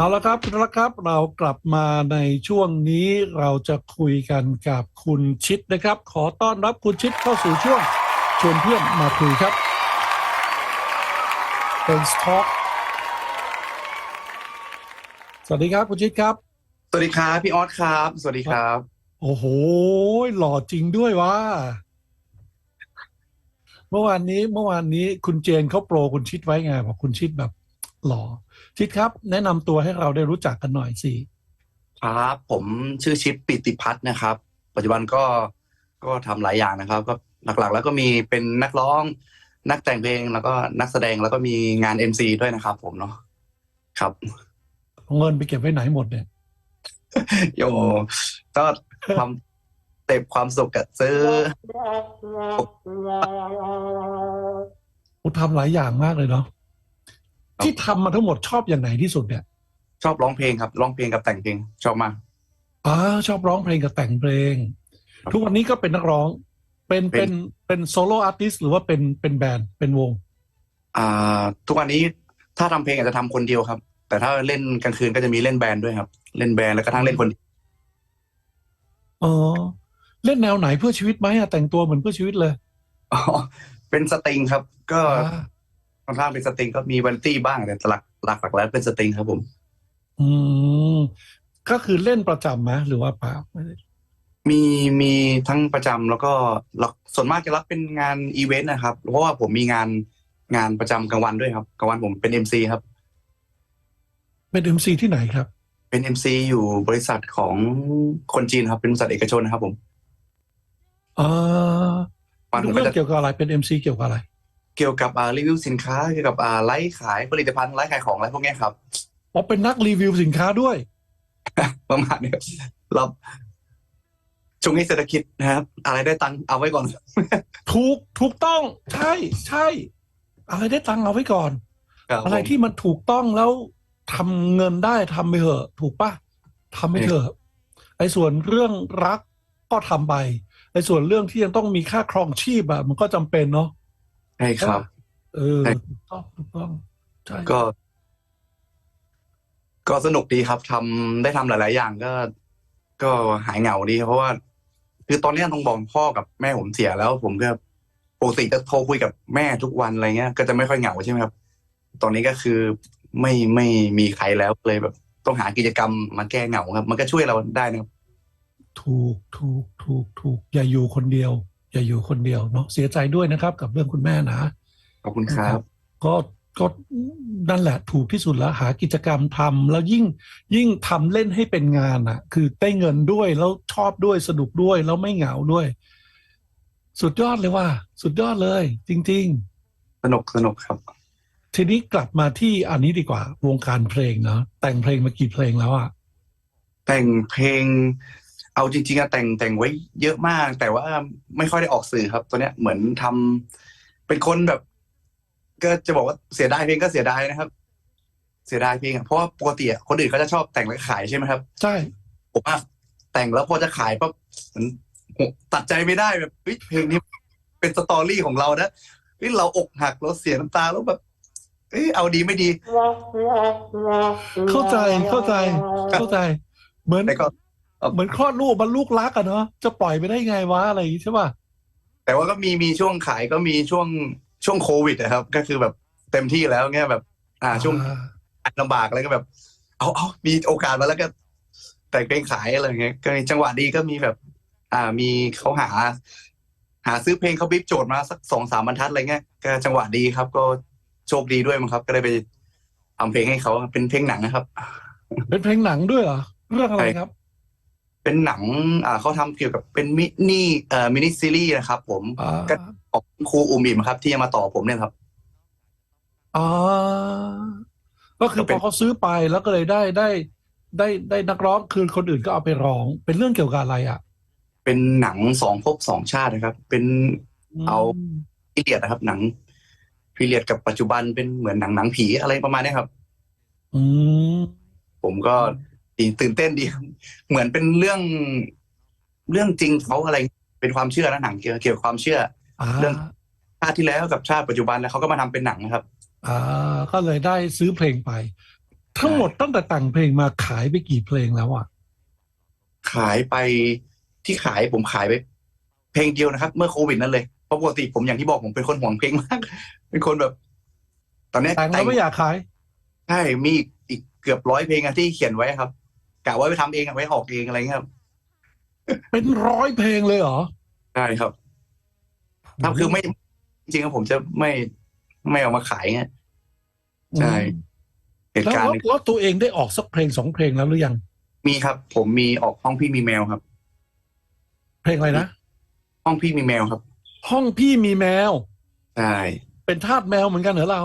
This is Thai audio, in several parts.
เอาละครับคุณละครับเรากลับมาในช่วงนี้เราจะคุยกันกับคุณชิดนะครับ ขอต้อนรับคุณชิดเข้าสู่ช่วงชวนเพื่อนมาคุยครับเป็นสต็อกสวัสดีครับคุณชิดครับ สวัสดีครับพี่ออสครับ สวัสดีครับ โอ้โห หล่อจริงด้วยว่า เมื่อวานนี้เมื่อวานนี้คุณเจนเขาโปรคุณชิดไว้ไงบอกคุณชิดแบบหล่อ ชิดครับแนะนำตัวให้เราได้รู้จักกันหน่อยสิครับผมชื่อชิปปิติพัฒน์นะครับ ปัจจุบันก็ก็ทำหลายอย่างนะครับ ก็หลักๆ แล้วก็มีเป็นนักร้อง นักแต่งเพลงแล้วก็นักแสดงแล้วก็มีงาน MC ด้วยนะครับ ผมเนาะครับเอาเงินไปเก็บไว้ไหนหมดเนี่ยโยก็ทำเต็มความสุขกับซื้อโอ้ทำหลายอย่างมากเลยเนาะ ที่ทำมาทั้งหมดชอบอย่างไหนที่สุดเนี่ยชอบร้องเพลงครับร้องเพลงกับแต่งเพลงชอบมากอ่าชอบร้องเพลงกับแต่งเพลง ครับทุกวันนี้ก็เป็นนักร้อง เป็นเป็เป็นน เป็นโซโล่อาร์ติสหรือว่าเป็นเป็นแบรนด์เป็นวง อ่า ทุกวันนี้ถ้าทำเพลงอาจจะทำคนเดียวครับ แต่ถ้าเล่นกลางคืนก็จะมีเล่นแบนด์ด้วยครับ เล่นแบนด์แล้วก็ทั้งเล่นคนเดียวอ๋อ เล่นแนวไหนเพื่อชีวิตไหมอะแต่งตัวเหมือนเพื่อชีวิตเลยอ๋อเป็นสตริงครับ ก็อ่า ค่อนข้างเป็นสตริงก็มีวันตี้บ้างแต่หลักหลักหลักแล้วเป็นสตริงครับผม อืมก็คือเล่นประจำไหมหรือว่าเปล่าไม่ได้มีมีทั้งประจำแล้วก็หลักส่วนมากจะรับเป็นงานอีเวนต์นะครับ เพราะว่าผมมีงานงานประจำกลางวันด้วยครับกลางวันผมเป็น MC ครับเป็นเอ็มซีที่ไหนครับ เป็น MC อยู่บริษัทของคนจีนครับ เป็นบริษัทเอกชนนะครับผมอ่าวันผมเรื่ก็องจะเกี่ยวกับอะไรเป็นเอ็มซีเกี่ยวกับอะไร เกี่ยวกับอ่ารีวิวสินค้าเกี่ยวกับอ่าไลฟ์ขายผลิตภัณฑ์ไลฟ์ขายของอะไรพวกเนี้ยครับ อ๋อเป็นนักรีวิวสินค้าด้วย ประมาณนี้ครับเราช่วงนี้เศรษฐกิจนะครับ อะไรได้ตังค์เอาไว้ก่อน ถูกถูกต้อง ใช่ใช่ อะไรได้ตังค์เอาไว้ก่อน ครับอะไรผม ที่มันถูกต้องแล้วทำเงินได้ทำไปเถอะ ถูกปะทำไปเถอะไอ้ส่วนเรื่องรักก็ทำไปไอ้ส่วนเรื่องที่ยังต้องมีค่าครองชีพอะมันก็จำเป็นเนาะ ใช่ครับ เออใช่ถูกต้องถูกต้องใช่ก็ ก็สนุกดีครับทำได้ทำหลาย ๆ อย่างก็ ก็หายเหงาดีครับเพราะว่า คือตอนนี้ต้องบอกพ่อกับแม่ผมเสียแล้ว ผมก็ปกติจะโทรคุยกับแม่ทุกวันอะไรเงี้ย ก็จะไม่ค่อยเหงาใช่ไหมครับ ตอนนี้ก็คือไม่ไม่มีใครแล้วเลยแบบ ต้องหากิจกรรมมาแก้เหงาครับ มันก็ช่วยเราได้นะครับ ถูกถูกถูกถูกอย่าอยู่คนเดียว อย่าอยู่คนเดียวเนาะเสียใจด้วยนะครับ กับเรื่องคุณแม่นะขอบคุณครับ ก็ก็นั่นแหละถูกที่สุดแล้วหากิจกรรมทำแล้วยิ่งยิ่งทำเล่นให้เป็นงานอะ คือได้เงินด้วยแล้วชอบด้วยสนุกด้วยแล้วไม่เหงาด้วย สุดยอดเลยว่า สุดยอดเลย จริงสนุกสนุกครับๆทีนี้กลับมาที่อันนี้ดีกว่า วงการเพลงเนาะแต่งเพลงมากี่เพลงแล้วอะแต่งเพลง เอาจริงๆอะแต่งแต่งไว้เยอะมาก แต่ว่าไม่ค่อยได้ออกสื่อครับ ตัวเนี้ยเหมือนทำเป็นคนแบบ ก็จะบอกว่าเสียดายเพลงก็เสียดายนะครับ เสียดายเพลงอะเพราะว่าปกติอะคนอื่นเขาจะชอบแต่งแล้วขายใช่ไหมครับ ใช่ ผมอะแต่งแล้วพอจะขายปั๊บเหมือนตัดใจไม่ได้แบบเฮ้ยเพลงนี้เป็นสตอรี่ของเรานะเฮ้ยเราอกหักเราเสียน้ำตาแล้วแบบเอ้ยเอาดีไม่ดี เข้าใจเข้าใจเข้าใจ เหมือนแต่ก็ เหมือนคลอดลูกมันลูกรักอะเนาะจะปล่อยไปได้ไงวะอะไรอย่างงี้ใช่ป่ะแต่ว่าก็มีมีช่วงขายก็มีช่วงช่วงโควิดนะครับ ก็คือแบบเต็มที่แล้วเงี้ยแบบ อ่าช่วงลำบากอะไรก็แบบ เอาเอามีโอกาสมาแล้วก็ แต่งเพลงขายอะไรเงี้ยก็มีจังหวะดีก็มีแบบ อ่ามีเขาหา หาซื้อเพลงเขาบิ๊บโจทย์มาสักสองสามบรรทัดอะไรเงี้ยก็จังหวะดีครับ ก็โชคดีด้วยมั้งครับ ก็ได้ไปทำเพลงให้เขาเป็นเพลงหนังนะครับ เป็นเพลงหนังด้วยเหรอเรื่องอะไรครับ เป็นหนังอ่าเขาทำเกี่ยวกับเป็นมินิเอ่อมินิซีรีส์นะครับผมอ่า ก็ของครูอุมอิมครับ ที่จะมาต่อผมเนี่ยครับ อ่าก็คือก็พเป็น อเขาซื้อไปแล้วก็เลยได้ได้ ได้ได้นักร้องคือคนอื่นก็เอาไปร้อง เป็นเรื่องเกี่ยวกับอะไรอะเป็นหนังสองภพสองชาตินะครับ เป็น เอา มพีเรียดนะครับ หนังพีเรียดกับปัจจุบันเป็นเหมือนหนังหนังผีอะไรประมาณเนี้ยครับ อืม ผมก็ดี ตื่นเต้นดี เหมือนเป็นเรื่องเรื่องจริงเขาอะไรเป็นความเชื่อนะหนังเกี่ยวเกี่ยวกับความเชื่ออ่าเรื่องชาติที่แล้วกับชาติปัจจุบันแล้วเขาก็มาทำเป็นหนังนะครับ อ่า ก็เลยได้ซื้อเพลงไป ทั้งหมดตั้งแต่แต่งเพลงมาขายไปกี่เพลงแล้วอะ ขายไปที่ขายผมขายไป เพลงเดียวนะครับ เมื่อโควิดนั่นเลยเพราะปกติผมอย่างที่บอกผมเป็นคนห่วงเพลงมาก เป็นคนแบบ ตอนเนี้ยแต่งแล้วไม่อยากขายใช่มีอีกอีกเกือบร้อยเพลงอะที่เขียนไว้ครับกะว่าไปทำเองอะไว้ออกเองอะไรเงี้ยครับเป็นร้อยเพลงเลยเหรอใช่ครับถ้าคือไม่จริงๆแล้วผมจะไม่ไม่เอามาขายเงี้ยใช่เหตุแล้วการณ์แล้วแล้วตัวเองได้ออกสักเพลงสองเพลงแล้วหรือยัง มีครับ ผมมีออกห้องพี่มีแมวครับ เพลงอะไรนะห้องพี่มีแมวครับ ห้องพี่มีแมวใช่เป็นทาสแมวเหมือนกันเหรอเรา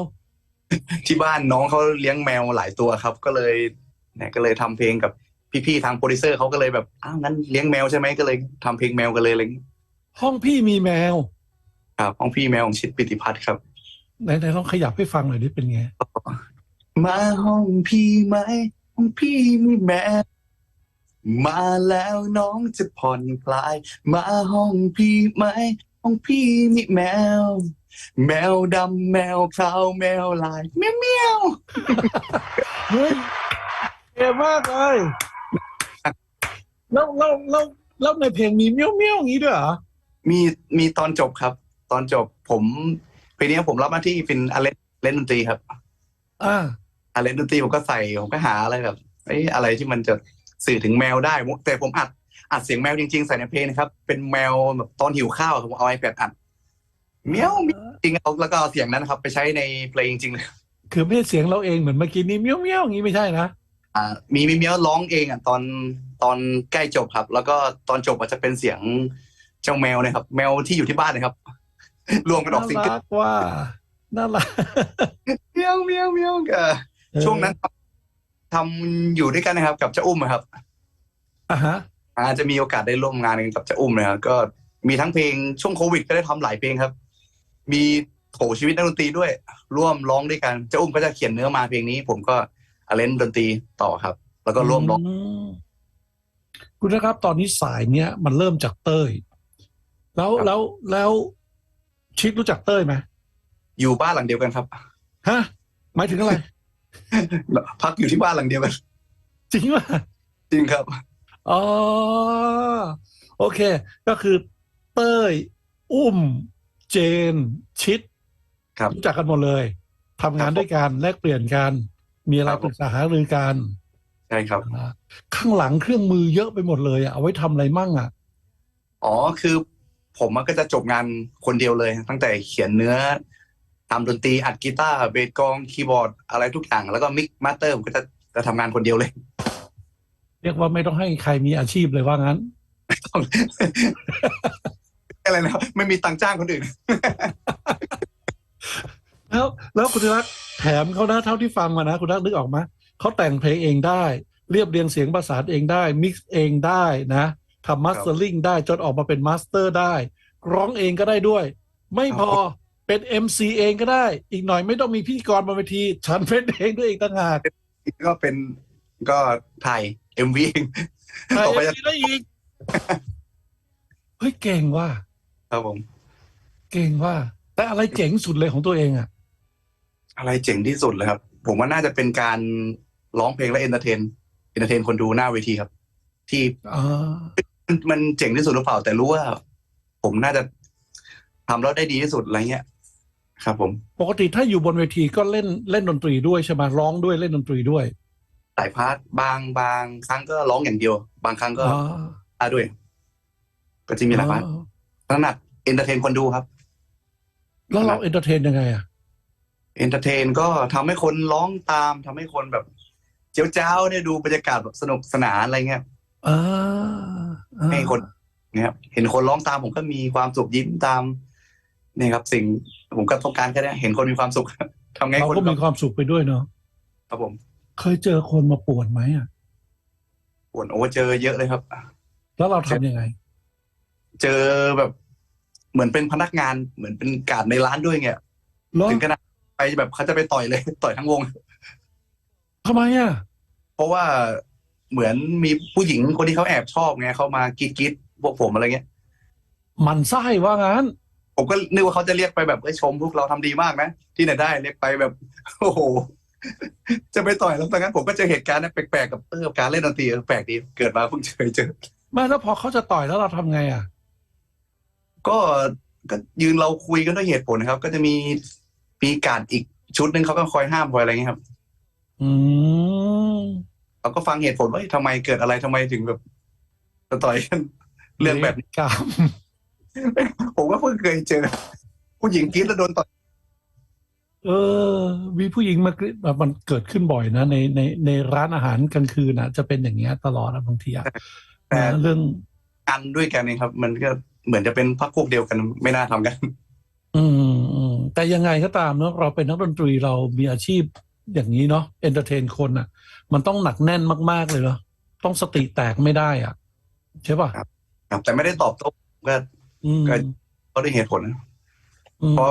ที่บ้านน้องเขาเลี้ยงแมวหลายตัวครับ ก็เลยเนี่ยก็เลยทำเพลงกับ พี่ๆทางโปรดิวเซอร์เขาก็เลยแบบอ้าวงั้นเลี้ยงแมวใช่ไหมก็เลยทำเพลงแมวกันเลยอะไรอย่างเงี้ยห้องพี่มีแมว ครับห้องพี่แมวของชิดปิติพัฒน์ครับ ไหนไหนลองขยับให้ฟังหน่อยดิเป็นไง มาห้องพี่ไหมห้องพี่มีแมวมาแล้วน้องจะผ่อนคลาย มาห้องพี่ไหมห้องพี่มีแมว แมวดำแมวขาวแมวลายเมียวเมียว เฮ้ยเท่มากเลย แล้วแล้วแล้วแล้วในเพลงมีเมี้ยวเมี้ยวอย่างนี้ด้วยเหรอมีมีตอนจบครับ ตอนจบผมเพลงนี้ผมรับหน้าที่เป็นอาเล่นเล่นดนตรีครับอ่าอาเล่นดนตรีผมก็ใส่ผมก็หาอะไรแบบเอ้ยอะไรที่มันจะสื่อถึงแมวได้ แต่ผมอัดอัดเสียงแมวจริง ๆ ใส่ในเพลงนะครับ เป็นแมวแบบตอนหิวข้าวครับผมเอาไอแพดอัดเมียวเมียวจริงๆเอาแล้วก็เอาเสียงนั้นนะครับ ไปใช้ในเพลงจริงๆเลยคือไม่ใช่เสียงเราเองเหมือนเมื่อกี้นี้เมี้ยวเมี้ยวอย่างนี้ไม่ใช่นะอ่า มีมีเมียวร้องเองอะตอนตอนใกล้จบครับ แล้วก็ตอนจบอาจจะเป็นเสียงเจ้าแมวนะครับ แมวที่อยู่ที่บ้านนะครับ รวมกันออกน่าซิงเกิลรักว่าน่ารักเมียวเมียวเมียวกับช่วงนั้นทำอยู่ด้วยกันนะครับ กับเจ้าอุ้มอะครับอ่าฮะอาจจะมีโอกาสได้ร่วมงานกันกับเจ้าอุ้มนะครับก็มีทั้งเพลงช่วงโควิด ก็ได้ทำหลายเพลงครับ มีโถชีวิตนักดนตรีด้วย ร่วมร้องด้วยกันเจ้าอุ้มก็จะเขียนเนื้อมาเพลงนี้ ผมก็ อาเล่นดนตรีต่อครับ แล้วก็ร่วมร้องมคุณนะครับ ตอนนี้สายเนี้ยมันเริ่มจากเต้ย แล้วครับแล้วแล้วชิดรู้จักเต้ยไหมอยู่บ้านหลังเดียวกันครับฮะหมายถึงอะไรพักอยู่ที่บ้านหลังเดียวกันจริงป่ะจริงครับอ๋อโอเค ก็คือเต้ย อุ้ม เจน ชิด ครับรู้จักกันหมดเลยทำงานด้วยกันแลกเปลี่ยนกัน มีอะไรครับปรึกษาหารือกันใช่ครับอ่าข้างหลังเครื่องมือเยอะไปหมดเลยอะเอาไว้ทำอะไรมั่งอะ อ๋อคือผมมันก็จะจบงานคนเดียวเลย ตั้งแต่เขียนเนื้อทำดนตรีอัดกีตาร์เบสกลองคีย์บอร์ดอะไรทุกอย่าง แล้วก็มิกมาสเตอร์ผมก็จะจะทำงานคนเดียวเลย เรียกว่าไม่ต้องให้ใครมีอาชีพเลยว่างั้นอะไรนะครับไม่มีตังค์จ้างคนอื่น แล้วแล้วคุณรักแถมเขานะเท่าที่ฟังมานะ คุณรักนึกออกไหมเขาแต่งเพลงเองได้ เรียบเรียงเสียงประสานเองได้ มิกซ์เองได้นะทำมาสเตอร์ลิงได้จนออกมาเป็นมาสเตอร์ได้ ร้องเองก็ได้ด้วย ไม่พอเป็น MC เองก็ได้ อีกหน่อยไม่ต้องมีพิธีกรบนเวที ฉันเป็นเองด้วยเองต่างหากก็เป็นก็ถ่ายเอ็มวีใครต่อไปจะจะได้อีก เฮ้ยเก่งว่า ครับผม เก่งว่า แต่อะไรเจ๋งสุดเลยของตัวเองอะ อะไรเจ๋งที่สุดเลยครับ ผมว่าน่าจะเป็นการร้องเพลงและเอนเตอร์เทนเอนเตอร์เทนคนดูหน้าเวทีครับ ที่อ่ามันมันเจ๋งที่สุดหรือเปล่า แต่รู้ว่า ผมน่าจะทำแล้วได้ดีที่สุดอะไรเงี้ยครับผม ปกติถ้าอยู่บนเวทีก็เล่นเล่นดนตรีด้วยใช่ไหมร้องด้วยเล่นดนตรีด้วยหลายพาร์ทบางบางครั้งก็ร้องอย่างเดียว บางครั้งก็อ๋ออาด้วย ก็จะมีหลายพาร์ทอ๋อถนัดเอนเตอร์เทนคนดูครับ แล้วเราเอนเตอร์เทนยังไงอะ เอนเตอร์เทนก็ทำให้คนร้องตามทำให้คนแบบ เจ้าเจ้าเนี่ยดูบรรยากาศแบบสนุกสนานอะไรเงี้ยอ่าอ่าให้คนเนี่ยครับเห็นคนร้องตามผมก็มีความสุขยิ้มตามเนี่ยครับ สิ่งผมก็ต้องการแค่เนี้ยเห็นคนมีความสุขทำไงเราคนก็มีความสุขไปด้วยเนาะครับผม เคยเจอคนมาป่วนไหมอะปวดโอ้เจอเยอะเลยครับ แล้วเราทำยังไง เจอแบบ เหมือนเป็นพนักงานเหมือนเป็นการดในร้านด้วยเงี้ยเหรอถึงขนาด ไปแบบเขาจะไปต่อยเลย ต่อยทั้งวง ทำไมอะ เพราะว่าเหมือนมีผู้หญิงคนที่เขาแอบชอบไงเขามากรีดกรีดพวกผมอะไรเงี้ยหมันไส้ว่างั้น ผมก็นึกว่าเขาจะเรียกไปแบบเอ้ยชมพวกเราทำดีมากนะ ที่ไหนได้เรียกไปแบบ โอ้โห จะไปต่อยแล้วตอนนั้นผมก็เจอเหตุการณ์นั้นแปลกๆกับเออการเล่นดนตรีเออแปลกดีเกิดมาเพิ่งเคยเจอไม่แล้วพอเขาจะต่อยแล้วเราทำไงอะ ก็ก็ยืนเราคุยกันด้วยเหตุผลนะครับ ก็จะมี มีการดอีกชุดหนึ่งเขาก็คอยห้ามคอยอะไรเงี้ยครับ อืมเราก็ฟังเหตุผลว่าเฮ้ยทำไมเกิดอะไรทำไมถึงแบบจะต่อยกันเรื่องแบบนี้กรรมผมก็เพิ่งเคยเจอ ผู้หญิงกรีดแล้วโดนต่อยเออมีผู้หญิงมากรีดแบบมันเกิดขึ้นบ่อยนะในในในร้านอาหารกลางคืนนะจะเป็นอย่างเงี้ยตลอดอะบางทีอะแต่นะเรื่องกันด้วยกันเองครับ มันก็เหมือนจะเป็นพักพวกเดียวกันไม่น่าทำกัน อืมอืมแต่ยังไงก็ตามเนาะเราเป็นนักดนตรีเรามีอาชีพอย่างนี้เนาะเอนเตอร์เทนคนอะ มันต้องหนักแน่นมาก ๆ เลยเนาะต้องสติแตกไม่ได้อะ ใช่ป่ะครับ ครับ แต่ไม่ได้ตอบโต้ก็อืมก็ก็ด้วยเหตุผลนะอืมเพราะ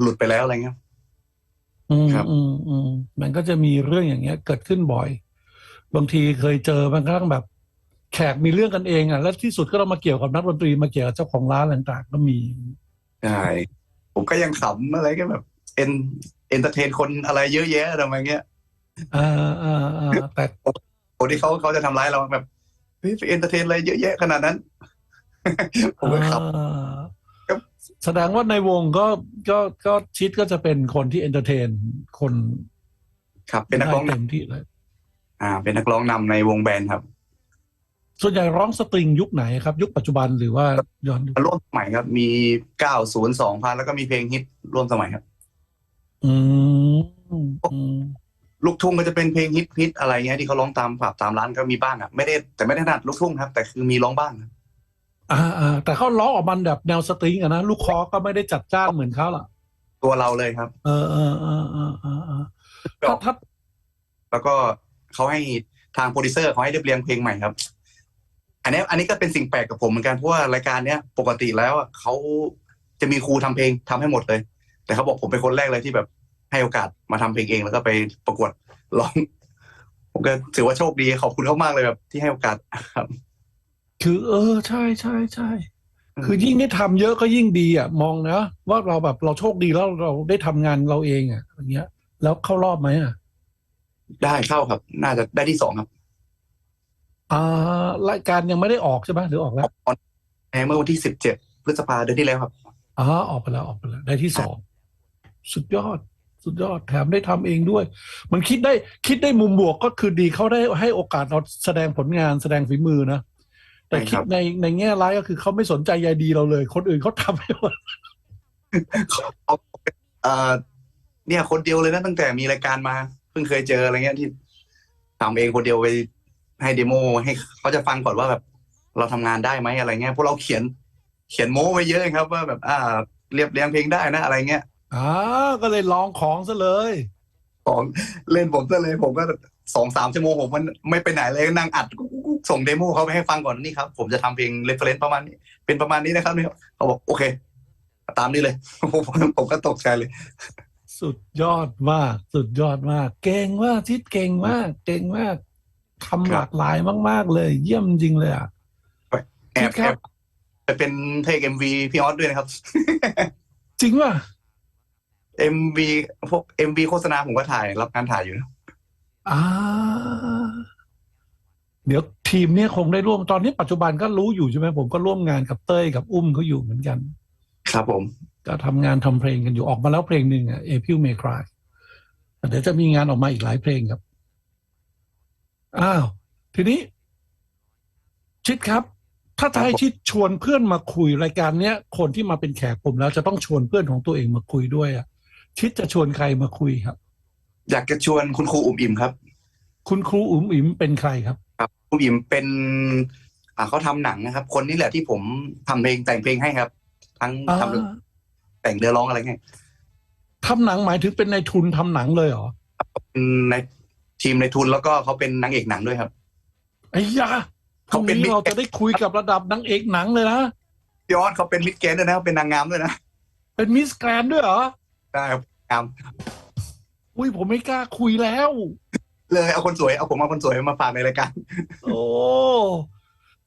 หลุดไปแล้วอะไรเงี้ยอืมครับอืมอืมมันก็จะมีเรื่องอย่างเงี้ย เกิดขึ้นบ่อย บางทีเคยเจอบางครั้งแบบ แขกมีเรื่องกันเองอะ แล้วที่สุดก็เรามาเกี่ยวกับนักดนตรีมาเกี่ยวกับเจ้าของร้านต่างๆก็มี ใช่ผมก็ยังขำอะไรก็แบบเอ็นเอนเตอร์เทนคนอะไรเยอะแยะทำไมเงี้ยอ่าอ่าอ่าแต่คนที่เขาเขาจะทำร้ายเราแบบเฮ้ยเอนเตอร์เทนอะไรเยอะแยะขนาดนั้นผมก็ขอ่าครับแสดงว่าในวงก็ก็ก็ชิดก็จะเป็นคนที่เอนเตอร์เทนคนำครับเป็นนักร้องได้นเต็มที่เลยำอ่า เป็นนักร้องนำในวงแบนด์ครับ ส่วนใหญ่ร้องสตริงยุคไหนครับ ยุคปัจจุบันหรือว่าย้อนยุคร่วมสมัยครับ มี90 2000แล้วก็มีเพลงฮิตร่วมสมัยครับ อืมอืมลูกทุ่งก็จะเป็นเพลงฮิตฮิตอะไรเงี้ยที่เขาร้องตามผับตามร้านก็มีบ้างอะไม่ได้แต่ไม่ได้ถนัดลูกทุ่งครับ แต่คือมีร้องบ้างครับอ่าอ่าแต่เขาร้องออกมาแบบแนวสตริงอะนะลูกคอก็ไม่ได้จัดจ้านเหมือนเขาล่ะ ตัวเราเลยครับ เออเออเออเออเออเออถ้าถ้าแล้วก็เขาให้ทางโปรดิวเซอร์เขาให้เรียบเรียงเพลงใหม่ครับ อันนี้อันนี้ก็เป็นสิ่งแปลกกับผมเหมือนกันเพราะว่ารายการเนี้ยปกติแล้วอะเขาจะมีครูทำเพลงทำให้หมดเลย แต่เขาบอกผมเป็นคนแรกเลยที่แบบให้โอกาสมาทำเพลงเองแล้วก็ไปประกวดร้องผมก็ถือว่าโชคดีขอบคุณเขามากเลยแบบ ที่ให้โอกาสครับคือเออใช่ใช่ใช่คือยิ่งได้ทำเยอะก็ยิ่งดีอะ มองนะว่าเราแบบเราโชคดีแล้วเราได้ทำงานเราเองอะอย่างเงี้ย แล้วเข้ารอบไหมอะ ได้เข้าครับ น่าจะได้ที่สองครับ อ่ารายการยังไม่ได้ออกใช่ไหมหรือออกแล้วออนแอร์เมื่อวันที่สิบเจ็ดพฤษภาเดือนที่แล้วครับอ๋อออกไปแล้วออกไปแล้วได้ที่สองสุดยอด สุดยอดแถมได้ทำเองด้วย มันคิดได้คิดได้มุมบวกก็คือดีเขาได้ให้โอกาสเราแสดงผลงานแสดงฝีมือนะแต่ใช่คิคคดรับในในแง่ร้ายก็คือเขาไม่สนใจใยดีเราเลย คนอื่นเขาทำให้หมดเอาเอ่อเนี่ยคนเดียวเลยนะตั้งแต่มีรายการมา เพิ่งเคยเจออะไรเงี้ยที่ทำเองคนเดียวไป ให้เดโมให้เขาจะฟังก่อนว่าแบบเราทำงานได้ไหมอะไรเงี้ยพวกเราเขียนเขียนโม้ไว้เยอะครับ ว่าแบบอ่าเรียบเรียงเพลงได้นะอะไรเงี้ยอ่าก็เลยลองของซะเลยของเล่นผมซะเลยผมก็สองสามชั่วโมงผมมันไม่ไปไหนเลยนั่งอัดกุ๊กกุ๊กกุ๊กส่งเดโมเขาไปให้ฟังก่อนนี่ครับผมจะทำเพลงเรฟเฟรนซ์ประมาณนี้ เป็นประมาณนี้นะครับเนี่ยเขาบอกโอเค ตามนี้เลยผมผมก็ตกใจเลย สุดยอดมาก สุดยอดมาก เก่งมากทิศเก่งมาก เก่งมาก ทำครับหลากหลายมาก ๆ เลย เยี่ยมจริงเลยอะแอบครัแอบบไปเป็นเพลงเอ็มวีพี่ออสด้วยนะครับ จริงป่ะเอ็มวีพวกเอ็มวีโฆษณาผมก็ถ่าย รับงานถ่ายอยู่นะอ่าเดี๋ยวทีมเนี้ยคงได้ร่วมตอนนี้ปัจจุบันก็รู้อยู่ใช่ไหมผมก็ร่วมงานกับเต้ยกับอุ้มเขาอยู่เหมือนกัน ครับผม ก็ทำงานทำเพลงกันอยู่ออกมาแล้วเพลงหนึ่งอะเอพิวเมครายเดี๋ยวจะมีงานออกมาอีกหลายเพลงครับ อ้าว ทีนี้ ชิดครับ ถ้าจะให้ชิดชวนเพื่อนมาคุยรายการเนี้ยคนที่มาเป็นแขกผมแล้วจะต้องชวนเพื่อนของตัวเองมาคุยด้วยอะ ชิดจะชวนใครมาคุยครับ อยากจะชวนคุณครูอุ๋มอิ่มครับ คุณครูอุ๋มอิ๋มเป็นใครครับ ครับครูอิ่มเป็น อ่าเขาทำหนังนะครับ คนนี้แหละที่ผมทำเพลงแต่งเพลงให้ครับ ทั้งอ่าทำแต่งเรือร้องอะไรเงี้ยทำหนังหมายถึงเป็นในายทุนทำหนังเลยเหรอเป็นใน ทีมในทุนแล้วก็เขาเป็นนางเอกหนังด้วยครับไอ้ยาพรุ่เขางเป็นนี้มิตรเราจะได้คุยกับระดับนางเอกหนังเลยนะพี่ออสเขาเป็นมิดเกนด้วยนะเป็นนางงามด้วยนะเป็นมิสแกรนด้วยเหรอได้ครับงามอุ้ยผมไม่กล้าคุยแล้ว เลยเอาคนสวยเอาผมเอาคนสวยมาฝากในรายการโอ้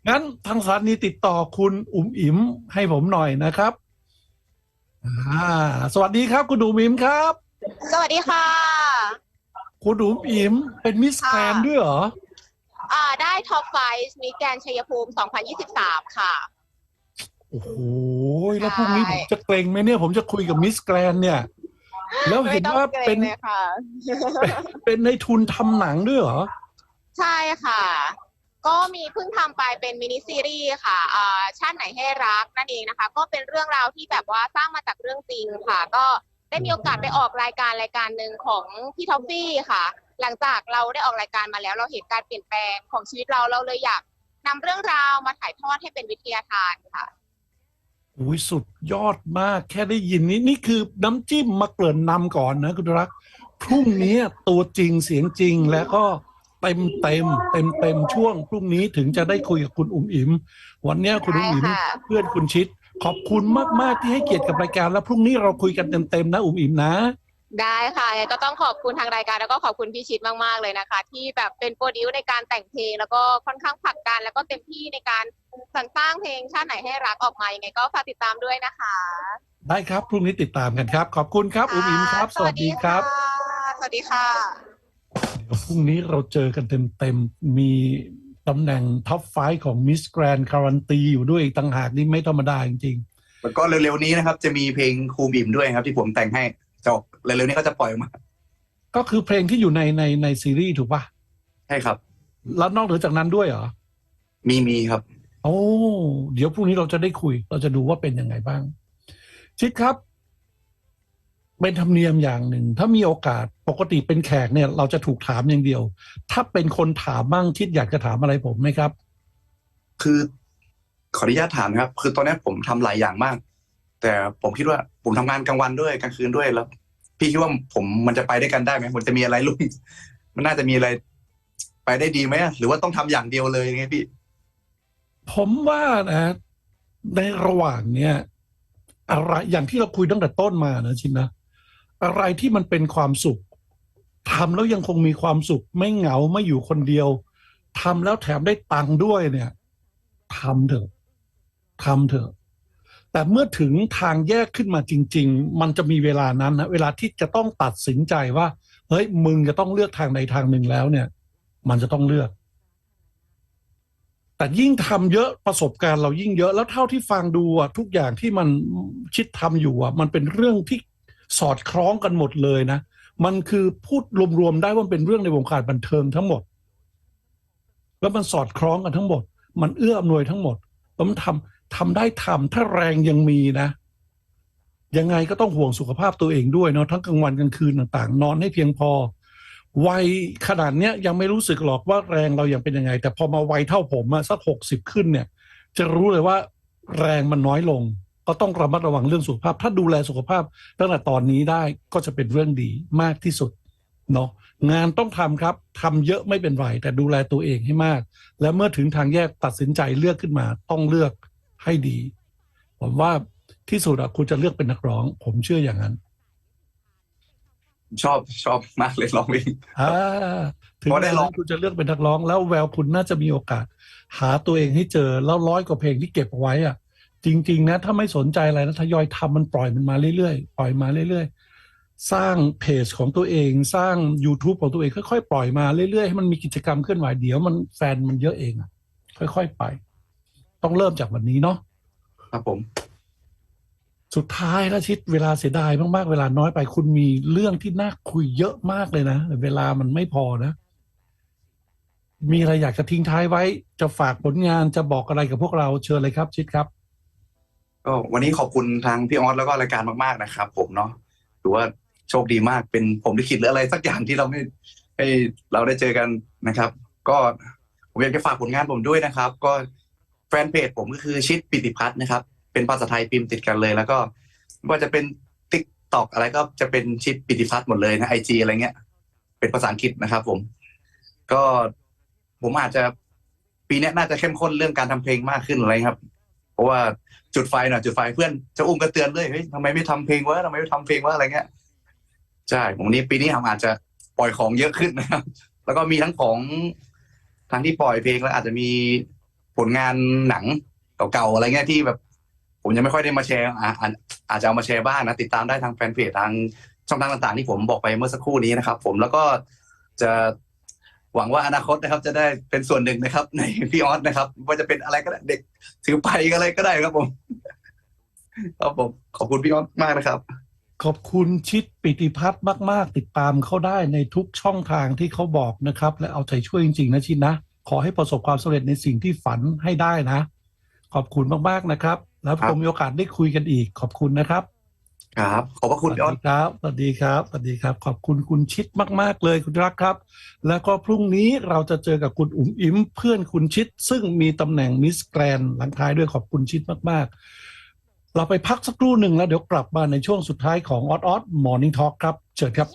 งั้นทางสถานีติดต่อคุณอุ๋มอิ๋มให้ผมหน่อยนะครับอ่าสวัสดีครับ คุณอุ๋มอิ๋มครับ สวัสดีค่ะ คุณอุ๋มอิ๋มเป็นมิสแกรนด์ด้วยเหรอ อ่าได้ท็อปไฟส์มิแกนชัยภูมิ 2023 ค่ะ โอ้โห แล้วพรุ่งนี้ผมจะเกรงไหมเนี่ย ผมจะคุยกับมิสแกรนด์เนี่ย แล้วเห็นว่าไม่ต้องกรงเป็นเลยค่ะเป็นในทุนทำหนังด้วยเหรอ ใช่ค่ะ ก็มีเพิ่งทำไปเป็นมินิซีรีส์ค่ะอ่าชาติไหนให้รักนั่นเองนะคะ ก็เป็นเรื่องราวที่แบบว่าสร้างมาจากเรื่องจริงค่ะ ก็ ได้มีโอกาสไปออกรายการรายการหนึ่งของพี่ท็อฟฟี่ค่ะ หลังจากเราได้ออกรายการมาแล้วเราเห็นการเปลี่ยนแปลงของชีวิตเราเราเลยอยากนำเรื่องราวมาถ่ายทอดให้เป็นวิทยาทานค่ะ อุ้ยสุดยอดมากแค่ได้ยินนี่นี่คือน้ำจิ้มมาเกริ่นนำก่อนนะคุณรัก พรุ่งนี้ตัวจริงเสียงจริงแล้วก็เต็มเต็มเต็มเต็มช่วง พรุ่งนี้ถึงจะได้คุยกับคุณอุ๋มอิ๋มวันเนี้ยคุณอุ๋มอิ๋มได้ค่ะ เพื่อนคุณชิด ขอบคุณมาก ๆ ที่ให้เกียรติกับรายการ แล้วพรุ่งนี้เราคุยกันเต็ม ๆ นะอุ๋มอิ๋มนะ ได้ค่ะยังไงก็ต้องขอบคุณทางรายการแล้วก็ขอบคุณพี่ชิดมาก ๆ เลยนะคะ ที่แบบเป็นโปรดิวซ์ในการแต่งเพลง แล้วก็ค่อนข้างผลักดันแล้วก็เต็มที่ในการสรรสร้างเพลงชาติไหนให้รักออกมายังไงก็ฝากติดตามด้วยนะคะ ได้ครับพรุ่งนี้ติดตามกันครับ ขอบคุณครับอุ๋มอิ๋มครับ สวัสดีครับะสวัสดีค่ะ เดี๋ยวพรุ่งนี้เราเจอกันเต็ม ๆ มี ตำแหน่งท็อปไฟของมิสแกรน d การันตีอยู่ด้วยอีกต่างหากนี่ไม่ธรรมดาจริงแล้วก็เร็วๆนี้นะครับ จะมีเพลงครูบิมด้วยครับ ที่ผมแต่งให้จะออกเร็วๆนี้ก็จะปล่อยออกมาๆก็คือเพลงที่อยู่ในในในซีรีส์ถูกปะใช่ครับ แล้วนอกเหนือจากนั้นด้วยเหรอ มีมีครับ โอ้ เดี๋ยวพรุ่งนี้เราจะได้คุย เราจะดูว่าเป็นยังไงบ้าง ชิดครับ เป็นธรรมเนียมอย่างหนึ่ง ถ้ามีโอกาสปกติเป็นแขกเนี่ย เราจะถูกถามอย่างเดียว ถ้าเป็นคนถามบ้างชิดอยากจะถามอะไรผมไหมครับ คือขออนุญาตถามนะครับ คือตอนนี้ผมทำหลายอย่างมาก แต่ผมคิดว่าผมทำงานกลางวันด้วยกลางคืนด้วยแล้ว พี่คิดว่าผมมันจะไปได้วยกันได้ไหมมันจะมีอะไรลุงมันน่าจะมีอะไร ไปได้ดีไหมอะหรือว่าต้องทำอย่างเดียวเลยไงพี่ ผมว่านะในระหว่างเนี้ยอะไรอย่างที่เราคุยตั้งแต่ต้นมานะชินนะ อะไรที่มันเป็นความสุขทำแล้วยังคงมีความสุข ไม่เหงาไม่อยู่คนเดียวทำแล้วแถมได้ตังค์ด้วยเนี่ยทำเถอะทำเถอะ แต่เมื่อถึงทางแยกขึ้นมาจริง ๆ มันจะมีเวลานั้นนะเวลาที่จะต้องตัดสินใจว่าเฮ้ยมึงจะต้องเลือกทางใดทางหนึ่งแล้วเนี่ย มันจะต้องเลือก แต่ยิ่งทำเยอะประสบการณ์เรายิ่งเยอะแล้วเท่าที่ฟังดูอะทุกอย่างที่มันชิดทำอยู่อะมันเป็นเรื่องที่ สอดคล้องกันหมดเลยนะ มันคือพูดรวมๆได้ว่าเป็นเรื่องในวงการบันเทิงทั้งหมด แล้วมันสอดคล้องกันทั้งหมด มันเอื้ออำนวยทั้งหมดแล้วมันทำทำได้ทำถ้าแรงยังมีนะยังไงก็ต้องห่วงสุขภาพตัวเองด้วยเนาะทั้งกลางวันกลางคืนต่างๆ นอนให้เพียงพอ วัยขนาดเนี้ยยังไม่รู้สึกหรอกว่าแรงเรายังเป็นยังไง แต่พอมาวัยเท่าผมอะสักหกสิบขึ้นเนี่ย จะรู้เลยว่าแรงมันน้อยลง ก็ต้องระมัดระวังเรื่องสุขภาพ ถ้าดูแลสุขภาพตั้งแต่ตอนนี้ได้ก็จะเป็นเรื่องดีมากที่สุดเนาะงานต้องทำครับทำเยอะไม่เป็นไรแต่ดูแลตัวเองให้มาก และเมื่อถึงทางแยกตัดสินใจเลือกขึ้นมา ต้องเลือกให้ดี ผมว่าที่สุดอะคุณจะเลือกเป็นนักร้อง ผมเชื่ออย่างนั้น ชอบชอบมากเลยร้องเพลงอ่าถึงพอได้แม้ร้องคุณจะเลือกเป็นนักร้อง แล้วแววคุณน่าจะมีโอกาส หาตัวเองให้เจอแล้วร้อยกว่าเพลงที่เก็บเอาไว้อะ จริง ๆ นะ ถ้าไม่สนใจอะไรนะทยอยทำมันปล่อยมันมาเรื่อยๆ ปล่อยมาเรื่อย ๆ สร้างเพจของตัวเอง สร้าง YouTube ของตัวเองค่อยๆ ปล่อยมาเรื่อยๆ ให้มันมีกิจกรรมเคลื่อนไหวเดี๋ยวมันแฟนมันเยอะเองอะค่อยๆไป ต้องเริ่มจากวันนี้เนาะครับผม สุดท้ายแล้วชิดเวลาเสียดายมากๆ เวลาน้อยไป คุณมีเรื่องที่น่าคุยเยอะมากเลยนะแต่เวลามันไม่พอนะมีอะไรอยากจะทิ้งท้ายไว้ จะฝากผลงานจะบอกอะไรกับพวกเราเชิญเลยครับชิดครับ ก็วันนี้ขอบคุณทางพี่ออสแล้วก็รายการมากๆนะครับ ผมเนาะถือว่าโชคดีมากเป็นผมที่คิดหรืออะไรสักอย่างที่เราไม่ให้เราได้เจอกันนะครับ ก็ผมอยากจะฝากผลงานผมด้วยนะครับ ก็แฟนเพจผมก็คือชิดปิติพัฒน์นะครับ เป็นภาษาไทยพิมพ์ติดกันเลย แล้วก็ไม่ว่าจะเป็นติ๊กตอกอะไรก็จะเป็นชิดปิติพัฒน์หมดเลยนะไอจีอะไรเงี้ย เป็นภาษาอังกฤษนะครับ ผม ก็ผมอาจจะปีนี้น่าจะเข้มข้นเรื่องการทำเพลงมากขึ้นอะไรครับ ราะว่าจุดไฟหน่อยจุดไฟเพื่อนจะอุ้มกระเตือนเลยเฮ้ยทำไมไม่ทำเพลงวะทำไมไม่ทำเพลงวะอะไรเงี้ยใช่ผมนี้ปีนี้ผมอาจจะปล่อยของเยอะขึ้นนะครับ แล้วก็มีทั้งของทางที่ปล่อยเพลงแล้วอาจจะมีผลงานหนังเก่าๆอะไรเงี้ยที่แบบ ผมยังไม่ค่อยได้มาแชร์อ่าอาจอาจจะเอามาแชร์บ้างนะติดตามได้ทางแฟนเพจทางช่องทางต่างๆ ที่ผมบอกไปเมื่อสักครู่นี้นะครับ ผมแล้วก็จะ หวังว่าอนาคตนะครับจะได้เป็นส่วนหนึ่งนะครับ ในพี่ออสนะครับ ว่าจะเป็นอะไรก็ได้เด็กถือไปอะไรก็ได้ครับผมครับผมขอบคุณพี่ออสมากนะครับ ขอบคุณชิดปิติพัฒน์มาก ๆ ติดตามเขาได้ในทุกช่องทางที่เขาบอกนะครับ และเอาใจช่วยจริง ๆ นะชิดนะ ขอให้ประสบความสำเร็จในสิ่งที่ฝันให้ได้นะ ขอบคุณมาก ๆ นะครับ แล้วครับคงมีโอกาสได้คุยกันอีก ขอบคุณนะครับ ครับขอบพระคุณสพี่ออสดีครับสวัสดีครับสวัสดีครับ ขอบคุณคุณชิดมาก ๆ เลยคุณรักครับ แล้วก็พรุ่งนี้เราจะเจอกับคุณอุ๋มอิ๋มเพื่อนคุณชิด ซึ่งมีตำแหน่งมิสแกรนหลังท้ายด้วยขอบคุณชิดมาก ๆ เราไปพักสักครู่หนึ่งแล้วเดี๋ยวกลับมาในช่วงสุดท้ายของออดออดมอร์นิ่งทอล์กครับ เชิญครับ